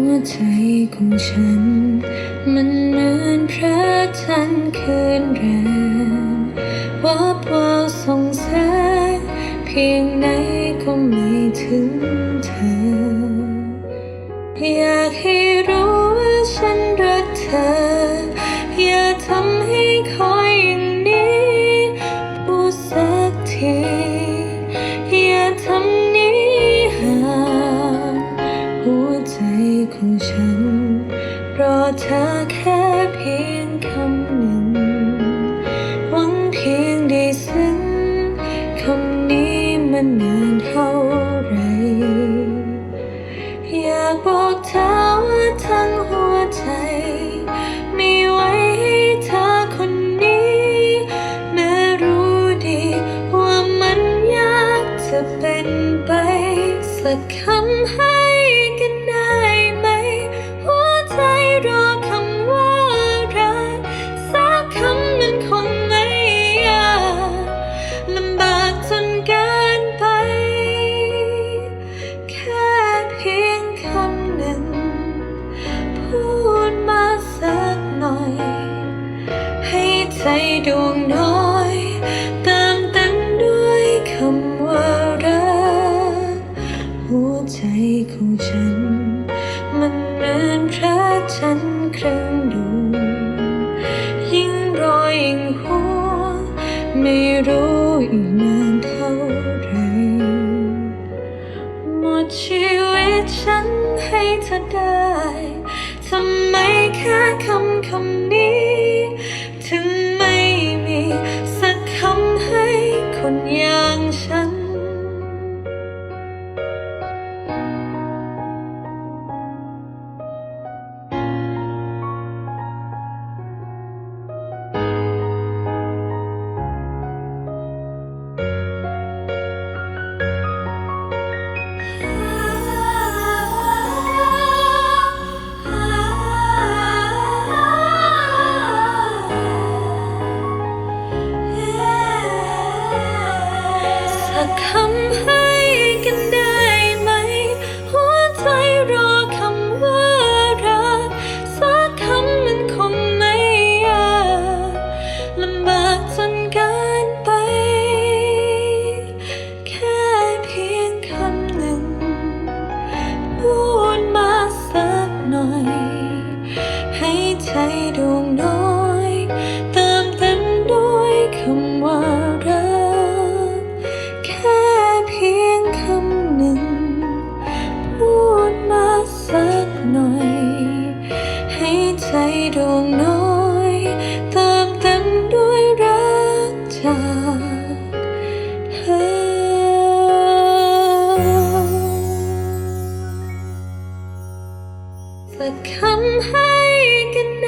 หัวใจของฉัน มันเหมือนพระจันทร์คืนแรมวับวาวส่องแสงเพียงไหนก็ไม่ถึงเธอ อยากให้รู้ว่าฉันรักเธอ อย่าทำให้คอยอย่างนี้พูดสักที อย่าทำ แค่เพียงคำหนึ่ง หวังเพียงได้ซึ้งคำนี้มันนานเท่าไร อยากบอกเธอว่าทั้งหัวใจ มีไว้ให้เธอคนนี้ แม้รู้ดีว่ามันยากจะเป็นไปสักคำให้ ดวงน้อยเติมเต็มด้วยคำว่ารักหัวใจของฉัน มันเหมือนพระจันทร์ครึ่งดวงยิ่งรอยิ่งหัวไม่รู้อีกนานเท่าไหรหมดชีวิตฉันให้เธอได้ 声声ากคำให้กันได้ไหม หัวใจรอคำว่ารักสักคำมันคงไม่ยากลำบากจนกินไป แค่เพียงคำหนึ่ง พูดมาสักหน่อย ให้ใจดวงน้อ ดวงน้อยเติมเต็มด้วยรักจากเธอสักคำให้กันนะ